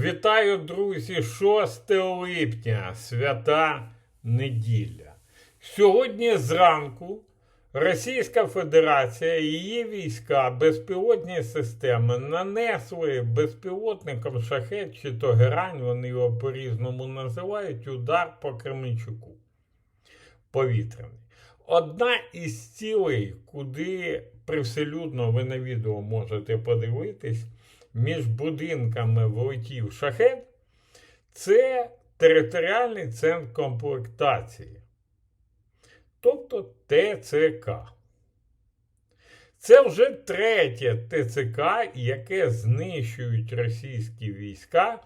Вітаю, друзі, 6 липня, свята неділя. Сьогодні зранку Російська Федерація і її війська безпілотні системи нанесли безпілотникам шахет чи то герань, вони його по-різному називають, удар по Кременчуку. Повітряний. Одна із цілей, куди привселюдно ви на відео можете подивитись, між будинками влетів шахет, це територіальний центр комплектації, тобто ТЦК. Це вже третє ТЦК, яке знищують російські війська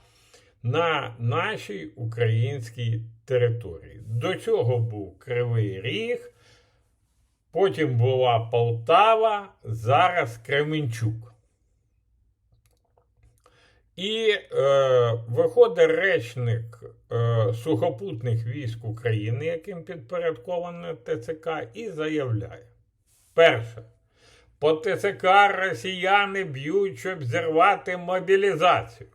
на нашій українській території. До цього був Кривий Ріг, потім була Полтава, зараз Кременчук. І е, виходить речник е, сухопутних військ України, яким підпорядковане ТЦК, і заявляє: перше, по ТЦК росіяни б'ють, щоб зірвати мобілізацію.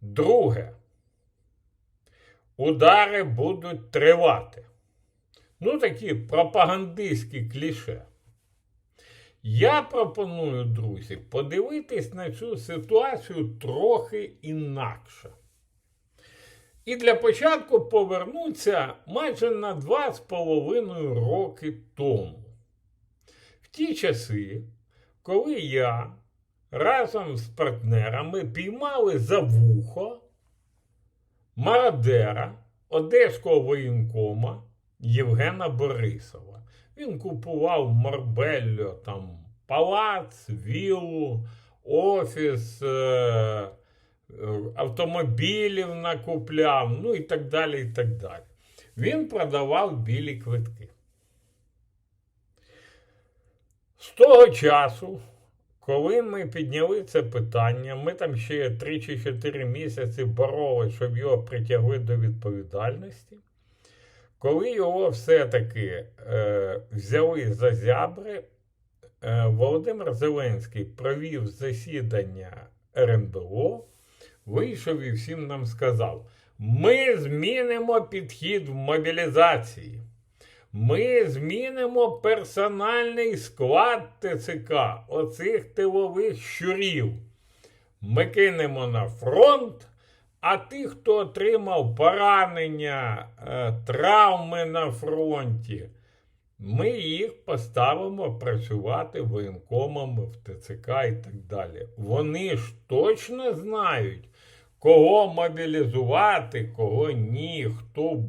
Друге, удари будуть тривати. Ну, такі пропагандистські кліше. Я пропоную, друзі, подивитись на цю ситуацію трохи інакше. І для початку повернутися майже на два з половиною роки тому. В ті часи, коли я разом з партнерами піймали за вухо мародера одеського воєнкома Євгена Борисова. Він купував Марбельо, там палац, віллу, офіс, е- е- автомобілів накупляв, ну і так далі. і так далі. Він продавав білі квитки. З того часу, коли ми підняли це питання, ми там ще 3 чи 4 місяці боролися, щоб його притягли до відповідальності. Коли його все-таки е, взяли за зябри, е, Володимир Зеленський провів засідання РНБО, вийшов і всім нам сказав: ми змінимо підхід в мобілізації. Ми змінимо персональний склад ТЦК, оцих тилових щурів. Ми кинемо на фронт. А тих, хто отримав поранення, е, травми на фронті, ми їх поставимо працювати воєнкомами в ТЦК і так далі. Вони ж точно знають, кого мобілізувати, кого ні, хто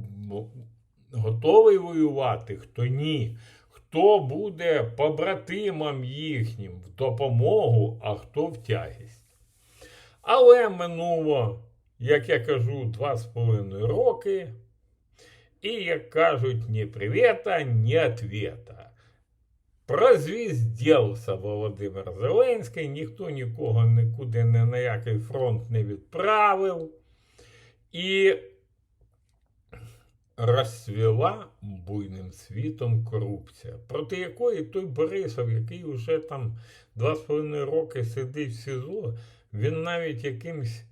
готовий воювати, хто ні, хто буде побратимам їхнім в допомогу, а хто в тягість. Але минуло як я кажу, два з половиною роки. І, як кажуть, ні привіта, ні ответа. Прозвіздівся Володимир Зеленський, ніхто нікого нікуди не на який фронт не відправив. І розцвіла буйним світом корупція, проти якої той Борисов, який вже там два з половиною роки сидить в СІЗО, він навіть якимсь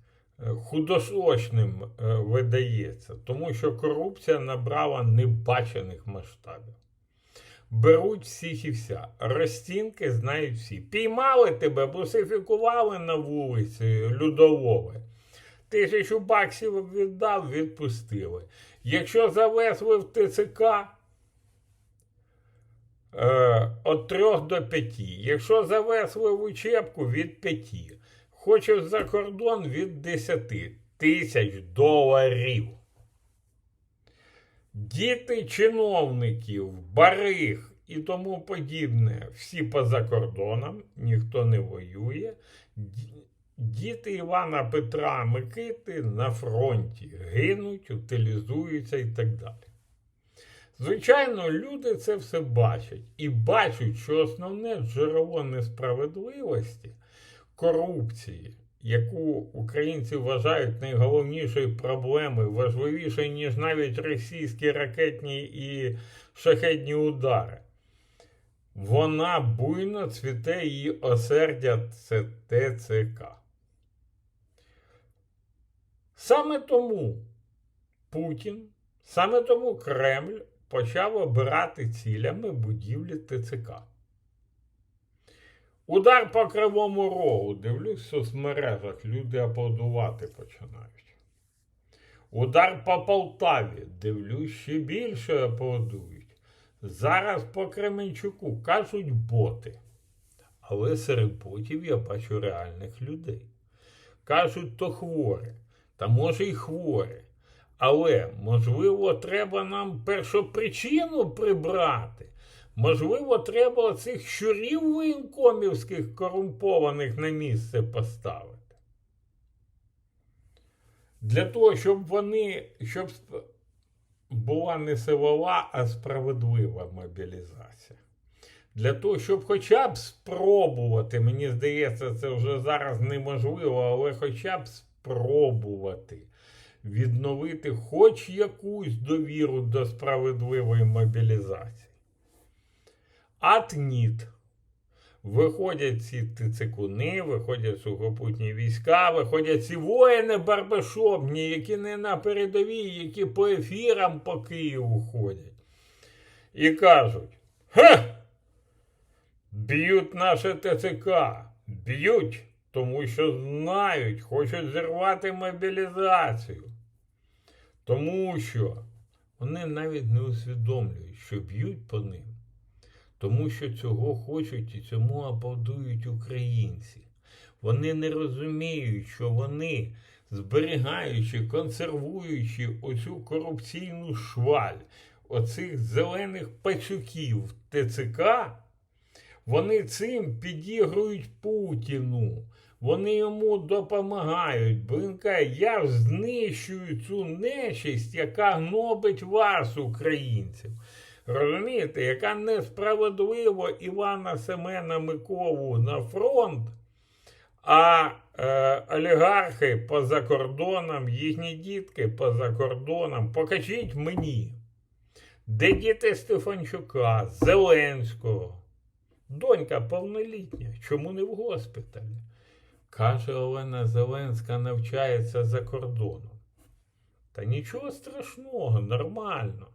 худосочним е, видається, тому що корупція набрала небачених масштабів. Беруть всіх і вся. Розцінки знають всі. Піймали тебе, бусифікували на вулиці людолови. Тисячу баксів віддав, відпустили. Якщо завезли в ТЦК е, від 3 до 5, якщо завезли в учебку від 5. Хочеш за кордон від 10 тисяч доларів. Діти чиновників, бариг і тому подібне, всі поза кордоном, ніхто не воює. Діти Івана Петра Микити на фронті гинуть, утилізуються і так далі. Звичайно, люди це все бачать і бачать, що основне джерело несправедливості корупції, яку українці вважають найголовнішою проблемою, важливішою, ніж навіть російські ракетні і шахетні удари. Вона буйно цвіте її осердя ТЦК. Саме тому Путін, саме тому Кремль почав обирати цілями будівлі ТЦК. Удар по кривому рогу. Дивлюсь в соцмережах, люди аплодувати починають. Удар по Полтаві. Дивлюсь, ще більше аплодують. Зараз по Кременчуку кажуть боти. Але серед ботів я бачу реальних людей. Кажуть, то хворі, та може й хворі. Але, можливо, треба нам першопричину прибрати. Можливо, треба цих щурів воєнкомівських корумпованих на місце поставити. Для того, щоб вони, щоб була не силова, а справедлива мобілізація. Для того, щоб хоча б спробувати, мені здається, це вже зараз неможливо, але хоча б спробувати відновити хоч якусь довіру до справедливої мобілізації. Ат ніт. Виходять ці тицикуни, виходять сухопутні війська, виходять ці воїни барбешопні, які не на передовій, які по ефірам по Києву ходять. І кажуть: Ха! Б'ють наше ТЦК, б'ють, тому що знають, хочуть зірвати мобілізацію. Тому що вони навіть не усвідомлюють, що б'ють по ним, тому що цього хочуть і цьому аплодують українці. Вони не розуміють, що вони, зберігаючи, консервуючи оцю корупційну шваль, оцих зелених пацюків ТЦК, вони цим підігрують Путіну. Вони йому допомагають. Він каже, я знищую цю нечисть, яка гнобить вас, українців. Розумієте, яка несправедливо Івана Семена Миколу на фронт, а е, олігархи поза кордоном, їхні дітки поза кордоном. Покажіть мені, де діти Стефанчука, Зеленського. Донька повнолітня, чому не в госпіталі? Каже Олена Зеленська навчається за кордоном. Та нічого страшного, нормально.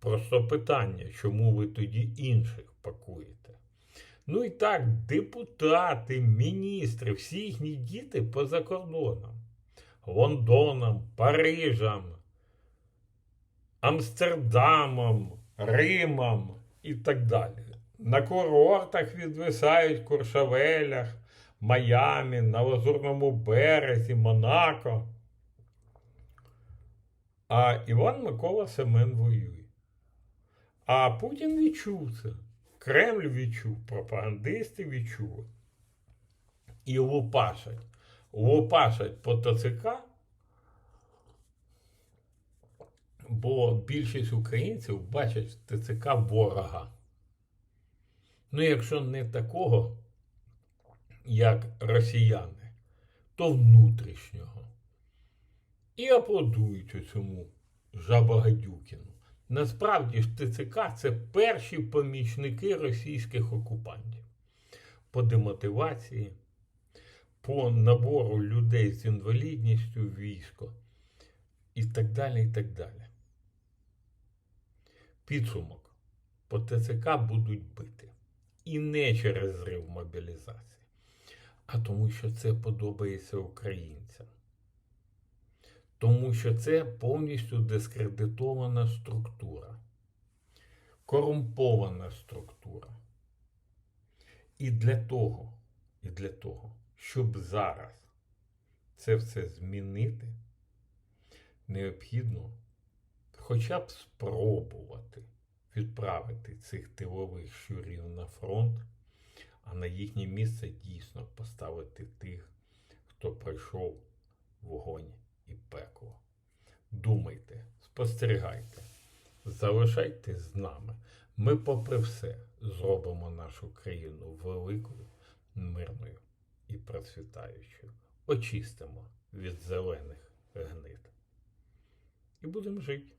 Просто питання, чому ви тоді інших пакуєте? Ну і так, депутати, міністри, всі їхні діти поза кордоном. Лондоном, Парижем, Амстердамом, Римом і так далі. На курортах відвисають Куршавелях, Майамі, на Лазурному березі, Монако. А Іван Микола Семен воює. А Путін відчув це. Кремль відчув, пропагандисти відчули. І лупашать. Лупашать по ТЦК, бо більшість українців бачать в ТЦК ворога. Ну, якщо не такого, як росіяни, то внутрішнього. І аплодують у цьому Жабагадюкіну. Насправді ж ТЦК це перші помічники російських окупантів по демотивації, по набору людей з інвалідністю в військо і так далі. і так далі. Підсумок. По ТЦК будуть бити. І не через зрив мобілізації, а тому, що це подобається українцям. Тому що це повністю дискредитована структура, корумпована структура. І для того, і для того, щоб зараз це все змінити, необхідно хоча б спробувати відправити цих тилових щурів на фронт, а на їхнє місце дійсно поставити тих, хто пройшов вогонь і пекло. Думайте, спостерігайте, залишайтесь з нами. Ми, попри все, зробимо нашу країну великою, мирною і процвітаючою. Очистимо від зелених гнид. І будемо жити.